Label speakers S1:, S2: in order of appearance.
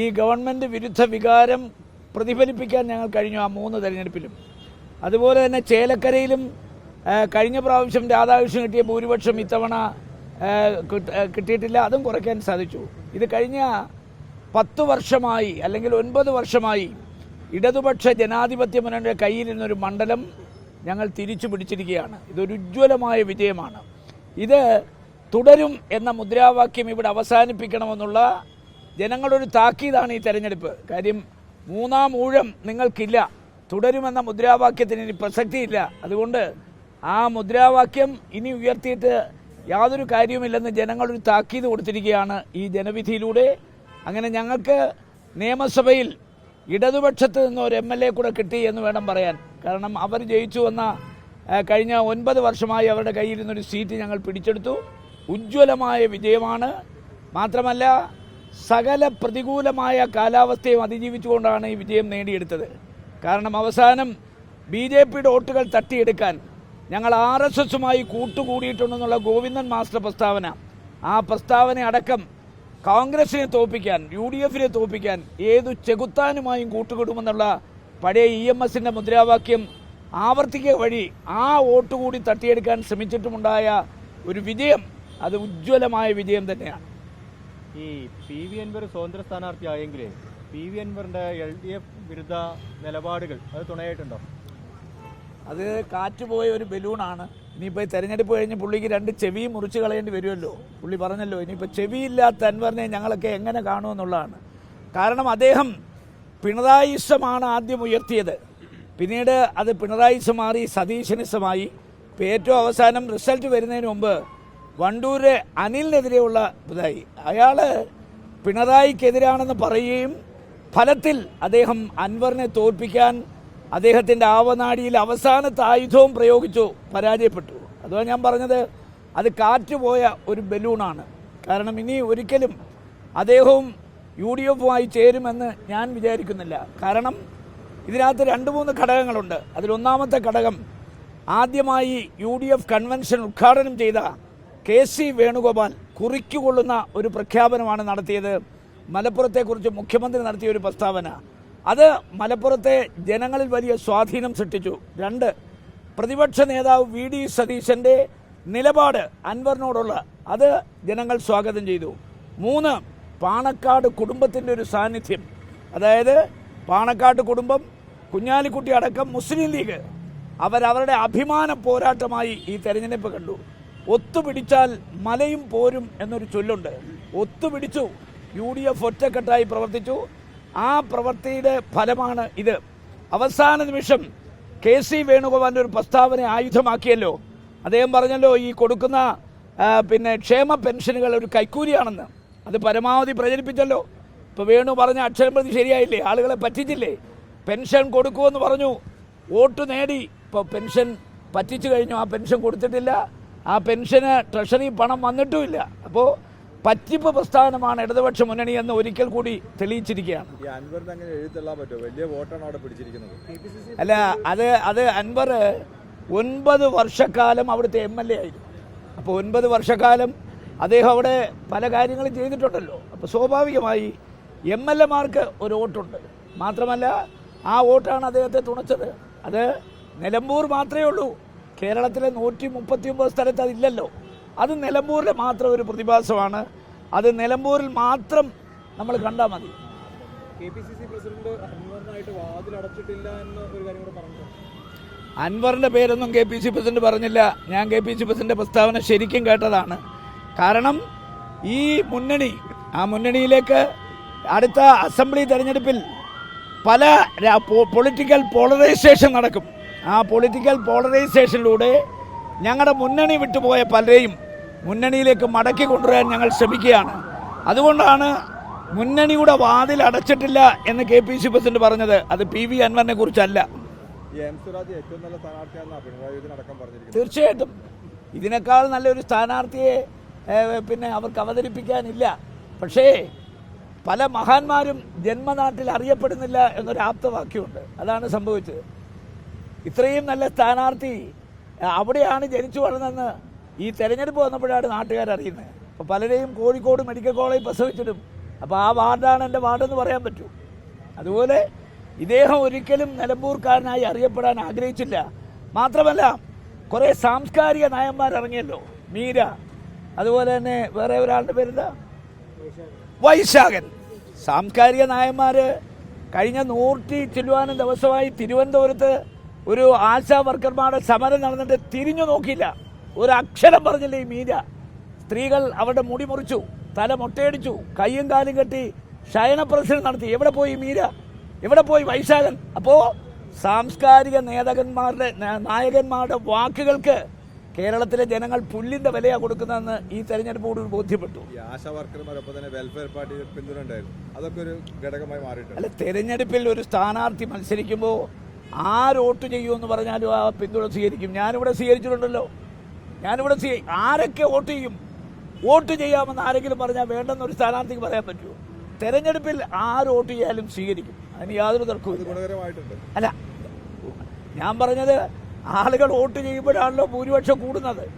S1: ഈ ഗവൺമെന്റ് വിരുദ്ധ വികാരം പ്രതിഫലിപ്പിക്കാൻ ഞങ്ങൾ കഴിഞ്ഞു ആ മൂന്ന് തെരഞ്ഞെടുപ്പിലും. അതുപോലെ തന്നെ ചേലക്കരയിലും കഴിഞ്ഞ പ്രാവശ്യം രാധാകൃഷ്ണൻ കിട്ടിയ ഭൂരിപക്ഷം ഇത്തവണ കിട്ടിയിട്ടില്ല. അതും കുറയ്ക്കാൻ സാധിച്ചു. ഇത് കഴിഞ്ഞ പത്ത് വർഷമായി അല്ലെങ്കിൽ ഒൻപത് വർഷമായി ഇടതുപക്ഷ ജനാധിപത്യ മുന്നണിയുടെ കയ്യിലിരുന്നൊരു മണ്ഡലം ഞങ്ങൾ തിരിച്ചു പിടിച്ചിരിക്കുകയാണ്. ഇതൊരു ഉജ്ജ്വലമായ വിജയമാണ്. ഇത് തുടരും എന്ന മുദ്രാവാക്യം ഇവിടെ അവസാനിപ്പിക്കണമെന്നുള്ള ജനങ്ങളുടെ ഒരു താക്കീതാണ് ഈ തെരഞ്ഞെടുപ്പ്. കാര്യം മൂന്നാം ഊഴം നിങ്ങൾക്കില്ല. തുടരുമെന്ന മുദ്രാവാക്യത്തിന് ഇനി പ്രസക്തിയില്ല. അതുകൊണ്ട് ആ മുദ്രാവാക്യം ഇനി ഉയർത്തിയിട്ട് യാതൊരു കാര്യവുമില്ലെന്ന് ജനങ്ങളൊരു താക്കീത് കൊടുത്തിരിക്കുകയാണ് ഈ ജനവിധിയിലൂടെ. അങ്ങനെ ഞങ്ങൾക്ക് നിയമസഭയിൽ ഇടതുപക്ഷത്ത് നിന്ന് ഒരു എം എൽ എ കൂടെ കിട്ടി എന്ന് വേണം പറയാൻ. കാരണം അവർ ജയിച്ചു വന്ന കഴിഞ്ഞ ഒൻപത് വർഷമായി അവരുടെ കയ്യിൽ നിന്നൊരു സീറ്റ് ഞങ്ങൾ പിടിച്ചെടുത്തു. ഉജ്ജ്വലമായ വിജയമാണ്. മാത്രമല്ല സകല പ്രതികൂലമായ കാലാവസ്ഥയും അതിജീവിച്ചുകൊണ്ടാണ് ഈ വിജയം നേടിയെടുത്തത്. കാരണം അവസാനം ബി ജെ പിയുടെ വോട്ടുകൾ തട്ടിയെടുക്കാൻ ഞങ്ങൾ ആർ എസ് എസുമായി കൂട്ടുകൂടിയിട്ടുണ്ടെന്നുള്ള ഗോവിന്ദൻ മാസ്റ്റർ പ്രസ്താവന ആ പ്രസ്താവന അടക്കം കോൺഗ്രസിനെ തോപ്പിക്കാൻ യു ഡി എഫിനെ തോൽപ്പിക്കാൻ ഏതു ചെകുത്താനുമായും കൂട്ടുകൂടുമെന്നുള്ള പഴയ ഇ എം എസിന്റെ മുദ്രാവാക്യം ആവർത്തിക്കുക വഴി ആ വോട്ട് കൂടി തട്ടിയെടുക്കാൻ ശ്രമിച്ചിട്ടുമുണ്ടായ ഒരു വിജയം അത് ഉജ്ജ്വലമായ വിജയം തന്നെയാണ്.
S2: ഈ പി വി അൻവർ സ്വതന്ത്ര സ്ഥാനാർത്ഥിയായെങ്കിലേ പി വി അൻവറിന്റെ എൽ ഡി എഫ് വിരുദ്ധ നിലപാടുകൾ അത് തുണയായിട്ടുണ്ടോ?
S1: അത് കാറ്റുപോയ ഒരു ബലൂണാണ് ഇനിയിപ്പോൾ തെരഞ്ഞെടുപ്പ് കഴിഞ്ഞ് പുള്ളിക്ക് രണ്ട് ചെവിയും മുറിച്ച് കളയേണ്ടി വരുമല്ലോ. പുള്ളി പറഞ്ഞല്ലോ ഇനിയിപ്പോൾ ചെവിയില്ലാത്ത അൻവറിനെ ഞങ്ങളൊക്കെ എങ്ങനെ കാണുമെന്നുള്ളതാണ്. കാരണം അദ്ദേഹം പിണറായിസമാണ് ആദ്യം ഉയർത്തിയത്. പിന്നീട് അത് പിണറായിസം മാറി സതീശനിസമായി. ഇപ്പോൾ ഏറ്റവും അവസാനം റിസൾട്ട് വരുന്നതിന് മുമ്പ് വണ്ടൂര് അനിലിനെതിരെയുള്ള ഇതായി. അയാൾ പിണറായിക്കെതിരാണെന്ന് പറയുകയും ഫലത്തിൽ അദ്ദേഹം അൻവറിനെ തോൽപ്പിക്കാൻ അദ്ദേഹത്തിന്റെ ആവനാടിയിൽ അവസാനത്തെ ആയുധവും പ്രയോഗിച്ചു പരാജയപ്പെട്ടു. അതുകൊണ്ട് ഞാൻ പറഞ്ഞത് അത് കാറ്റുപോയ ഒരു ബലൂണാണ്. കാരണം ഇനി ഒരിക്കലും അദ്ദേഹവും യു ഡി എഫുമായി ചേരുമെന്ന് ഞാൻ വിചാരിക്കുന്നില്ല. കാരണം ഇതിനകത്ത് രണ്ട് മൂന്ന് ഘടകങ്ങളുണ്ട്. അതിലൊന്നാമത്തെ ഘടകം ആദ്യമായി യു ഡി എഫ് കൺവെൻഷൻ ഉദ്ഘാടനം ചെയ്ത കെ സി വേണുഗോപാൽ കുറിക്കുകൊള്ളുന്ന ഒരു പ്രഖ്യാപനമാണ് നടത്തിയത്. മലപ്പുറത്തെക്കുറിച്ച് മുഖ്യമന്ത്രി നടത്തിയ ഒരു പ്രസ്താവന. അത് മലപ്പുറത്തെ ജനങ്ങളിൽ വലിയ സ്വാധീനം സൃഷ്ടിച്ചു. രണ്ട് പ്രതിപക്ഷ നേതാവ് വി ഡി സതീശന്റെ നിലപാട് അൻവറിനോടുള്ള അത് ജനങ്ങൾ സ്വാഗതം ചെയ്തു. മൂന്ന് പാണക്കാട് കുടുംബത്തിന്റെ ഒരു സാന്നിധ്യം. അതായത് പാണക്കാട് കുടുംബം കുഞ്ഞാലിക്കുട്ടി അടക്കം മുസ്ലിം ലീഗ് അവരവരുടെ അഭിമാന പോരാട്ടമായി ഈ തെരഞ്ഞെടുപ്പ് കണ്ടു. ഒത്തുപിടിച്ചാൽ മലയും പോരും എന്നൊരു ചൊല്ലുണ്ട്. ഒത്തുപിടിച്ചു. യു ഡി എഫ് ഒറ്റക്കെട്ടായി പ്രവർത്തിച്ചു. ആ പ്രവൃത്തിയുടെ ഫലമാണ് ഇത്. അവസാന നിമിഷം കെ സി വേണുഗോപാലിന്റെ ഒരു പ്രസ്താവന ആയുധമാക്കിയല്ലോ. അദ്ദേഹം പറഞ്ഞല്ലോ ഈ കൊടുക്കുന്ന പിന്നെ ക്ഷേമ പെൻഷനുകൾ ഒരു കൈക്കൂലിയാണെന്ന്. അത് പരമാവധി പ്രചരിപ്പിച്ചല്ലോ. ഇപ്പോൾ വേണു പറഞ്ഞ അക്ഷരം പ്രതി ശരിയായില്ലേ? ആളുകളെ പറ്റിച്ചില്ലേ? പെൻഷൻ കൊടുക്കുമെന്ന് പറഞ്ഞു. വോട്ട് നേടി. ഇപ്പോൾ പെൻഷൻ പറ്റിച്ചു കഴിഞ്ഞു. ആ പെൻഷൻ കൊടുത്തിട്ടില്ല. ആ പെൻഷന് ട്രഷറി പണം വന്നിട്ടുമില്ല. അപ്പോൾ പറ്റിപ്പ് പ്രസ്ഥാനമാണ് ഇടതുപക്ഷ മുന്നണി എന്ന് ഒരിക്കൽ കൂടി തെളിയിച്ചിരിക്കുകയാണ്. അല്ല അത് അത് അൻവർ ഒൻപത് വർഷക്കാലം അവിടുത്തെ എം എൽ എ ആയിരുന്നു. അപ്പോൾ ഒൻപത് വർഷക്കാലം അദ്ദേഹം അവിടെ പല കാര്യങ്ങളും ചെയ്തിട്ടുണ്ടല്ലോ. അപ്പോൾ സ്വാഭാവികമായി എം എൽ എമാർക്ക് ഒരു വോട്ടുണ്ട്. മാത്രമല്ല ആ വോട്ടാണ് അദ്ദേഹത്തെ തുണച്ചത്. അത് നിലമ്പൂർ മാത്രമേ ഉള്ളൂ. കേരളത്തിലെ നൂറ്റി മുപ്പത്തി ഒമ്പത് സ്ഥലത്ത് അതില്ലല്ലോ. അത് നിലമ്പൂരിലെ മാത്രം ഒരു പ്രതിഭാസമാണ്. അത് നിലമ്പൂരിൽ മാത്രം നമ്മൾ കണ്ടാൽ മതി.
S3: K P C C president അൻവറിനായിട്ട് വാതിലടച്ചിട്ടില്ല എന്ന് ഒരു കാര്യം കൂടെ പറഞ്ഞു
S1: അൻവറിന്റെ പേരൊന്നും കെ പി സി പ്രസിഡന്റ് പറഞ്ഞില്ല. ഞാൻ കെ പി സി പ്രസിഡന്റ് പ്രസ്താവന ശരിക്കും കേട്ടതാണ്. കാരണം ഈ മുന്നണി ആ മുന്നണിയിലേക്ക് അടുത്ത അസംബ്ലി തെരഞ്ഞെടുപ്പിൽ പല പൊളിറ്റിക്കൽ പോളറൈസേഷൻ നടക്കും. ആ പൊളിറ്റിക്കൽ പോളറൈസേഷനിലൂടെ ഞങ്ങളുടെ മുന്നണി വിട്ടുപോയ പലരെയും മുന്നണിയിലേക്ക് മടക്കി കൊണ്ടുവരാൻ ഞങ്ങൾ ശ്രമിക്കുകയാണ്. അതുകൊണ്ടാണ് മുന്നണിയുടെ വാതിൽ അടച്ചിട്ടില്ല എന്ന് കെ പി സി പ്രസിഡന്റ് പറഞ്ഞത്. അത് പി വി അൻവറിനെ കുറിച്ചല്ല. തീർച്ചയായിട്ടും. ഇതിനേക്കാൾ നല്ലൊരു സ്ഥാനാർത്ഥിയെ പിന്നെ അവർക്ക് അവതരിപ്പിക്കാനില്ല. പക്ഷേ പല മഹാന്മാരും ജന്മനാട്ടിൽ അറിയപ്പെടുന്നില്ല എന്നൊരു ആപ്തവാക്യമുണ്ട് അതാണ് സംഭവിച്ചത്. ഇത്രയും നല്ല സ്ഥാനാർത്ഥി അവിടെയാണ് ജനിച്ചു വളർന്നതെന്ന് ഈ തെരഞ്ഞെടുപ്പ് വന്നപ്പോഴാണ് നാട്ടുകാർ അറിയുന്നത്. അപ്പോൾ പലരെയും കോഴിക്കോട് മെഡിക്കൽ കോളേജ് പ്രസവിച്ചിടും അപ്പോൾ ആ വാർഡാണ് എന്റെ വാർഡെന്ന് പറയാൻ പറ്റൂ. അതുപോലെ ഇദ്ദേഹം ഒരിക്കലും നിലമ്പൂർക്കാരനായി അറിയപ്പെടാൻ ആഗ്രഹിച്ചില്ല. മാത്രമല്ല കുറേ സാംസ്കാരിക നയന്മാർ ഇറങ്ങിയല്ലോ മീര അതുപോലെ തന്നെ വേറെ ഒരാളുടെ പേരെന്താ? വൈശാഖൻ. സാംസ്കാരിക നായന്മാർ കഴിഞ്ഞ നൂറ്റി ചില്ലുവാനും ദിവസമായി തിരുവനന്തപുരത്ത് ഒരു ആശാ വർക്കർമാരുടെ സമരം നടന്നിട്ട് തിരിഞ്ഞു നോക്കിയില്ല. ഒരു അക്ഷരം പറഞ്ഞില്ല ഈ മീര സ്ത്രീകൾ അവരുടെ മുടി മുറിച്ചു തല മുട്ടയടിച്ചു കയ്യും കാലും കെട്ടി ശയന പ്രദർശനം നടത്തി. എവിടെ പോയി മീര എവിടെ പോയി വൈശാഖൻ? അപ്പോൾ സാംസ്കാരിക നേതാക്കന്മാരുടെ നായകന്മാരുടെ വാക്കുകൾക്ക് കേരളത്തിലെ ജനങ്ങൾ പുല്ലിന്റെ വിലയാണ് കൊടുക്കുന്നതെന്ന് ഈ തെരഞ്ഞെടുപ്പോട് ബോധ്യപ്പെട്ടു. അല്ല തെരഞ്ഞെടുപ്പിൽ ഒരു സ്ഥാനാർത്ഥി മത്സരിക്കുമ്പോൾ ആര് വോട്ട് ചെയ്യുമെന്ന് പറഞ്ഞാലും ആ പിന്തുണ സ്വീകരിക്കും. ഞാനിവിടെ സ്വീകരിച്ചിട്ടുണ്ടല്ലോ. ഞാനിവിടെ സ്വീ ആരൊക്കെ വോട്ട് ചെയ്യും? വോട്ട് ചെയ്യാമെന്ന് ആരെങ്കിലും പറഞ്ഞാൽ വേണ്ടെന്ന് ഒരു സ്ഥാനാർത്ഥിക്ക് പറയാൻ പറ്റുമോ? തെരഞ്ഞെടുപ്പിൽ ആര് വോട്ട് ചെയ്യാലും സ്വീകരിക്കും. അതിന് യാതൊരു തർക്കവും
S4: ഗുണകരമായിട്ടുണ്ട്.
S1: അല്ല ഞാൻ പറഞ്ഞത് ആളുകൾ വോട്ട് ചെയ്യുമ്പോഴാണല്ലോ ഭൂരിപക്ഷം കൂടുന്നത്.